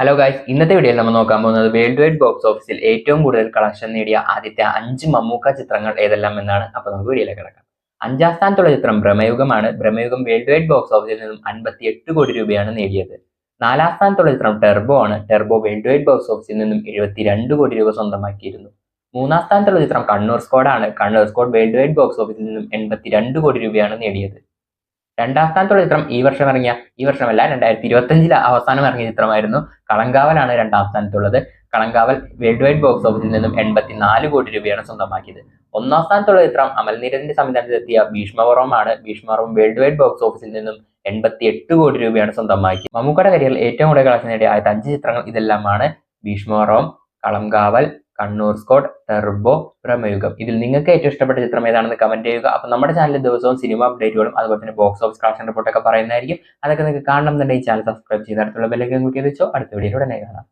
Hello guys ഇന്നത്തെ വീഡിയോയിൽ നമ്മൾ നോക്കാൻ പോകുന്നത് വേൾഡ് വൈഡ് ബോക്സ് ഓഫീസിൽ ഏറ്റവും കൂടുതൽ കളക്ഷൻ നേടിയ ആദ്യത്തെ അഞ്ച് മമ്മൂക്ക ചിത്രങ്ങൾ ഏതെല്ലാം എന്നാണ് അപ്പോൾ നമുക്ക് വീഡിയോയിലേക്ക് കിടക്കാം. അഞ്ചാം സ്ഥാനത്തുള്ള ചിത്രം ഭ്രമയുഗമാണ് ഭ്രമയുഗം വേൾഡ് വൈഡ് ബോക്സ് ഓഫീസിൽ നിന്നും അൻപത്തി എട്ട് കോടി രൂപയാണ് നേടിയത്. നാലാം സ്ഥാനത്തുള്ള ചിത്രം ടെർബോ ആണ്. ടെർബോ വേൾഡ് വൈഡ് ബോക്സ് ഓഫീസിൽ നിന്നും എഴുപത്തിരണ്ട് കോടി രൂപ സ്വന്തമാക്കിയിരുന്നു. മൂന്നാം സ്ഥാനത്തുള്ള ചിത്രം Kannur സ്കോഡാണ് Kannur squad world wide box ഓഫീസിൽ നിന്നും എൺപത്തിരണ്ട് കോടി രൂപയാണ് നേടിയത്. രണ്ടാം സ്ഥാനത്തുള്ള ചിത്രം ഈ വർഷം ഇറങ്ങിയ ഈ വർഷമല്ല രണ്ടായിരത്തി ഇരുപത്തഞ്ചിലെ അവസാനം ഇറങ്ങിയ ചിത്രമായിരുന്നു. കളങ്കാവലാണ് രണ്ടാം സ്ഥാനത്തുള്ളത്. കളങ്കാവൽ വേൾഡ് വൈഡ് ബോക്സ് ഓഫീസിൽ നിന്നും എൺപത്തിനാല് കോടി രൂപയാണ് സ്വന്തമാക്കിയത്. ഒന്നാം സ്ഥാനത്തുള്ള ചിത്രം അമൽനീരന്റെ സംവിധാനത്തിലെത്തിയ ഭീഷ്മപർവമാണ് ഭീഷ്മപർവം വേൾഡ് വൈഡ് ബോക്സ് ഓഫീസിൽ നിന്നും എൺപത്തി എട്ട് കോടി രൂപയാണ് സ്വന്തമാക്കി മമ്മൂക്കയുടെ കരിയറിൽ ഏറ്റവും കൂടുതൽ കളക്ഷൻ നേടിയ ആദ്യത്തെ അഞ്ച് ചിത്രങ്ങൾ ഇതെല്ലാമാണ്. Bheeshmaparvam Kalamkaval Kannur squad Turbo Bramayugam. ഇതിൽ നിങ്ങൾക്ക് ഏറ്റവും ഇഷ്ടപ്പെട്ട ചിത്രം ഏതാണെന്ന് കമന്റ് ചെയ്യുക. അപ്പോൾ നമ്മുടെ ചാനലിൽ ദിവസവും സിനിമ അപ്ഡേറ്റുകളും അതുപോലെ തന്നെ ബോക്സ് ഓഫീസ് കളക്ഷൻ റിപ്പോർട്ടൊക്കെ പറയുന്നതായിരിക്കും. അതൊക്കെ നിങ്ങൾക്ക് കാണണം എന്നുണ്ടെങ്കിൽ ചാനൽ സബ്സ്ക്രൈബ് ചെയ്ത് അടുത്തുള്ള ബെല്ലൈക്കൻ ക്ലിക്ക് ചെയ്ത് വെച്ചോ. അടുത്ത വീഡിയോയിലൂടെ തന്നെ കാണാം.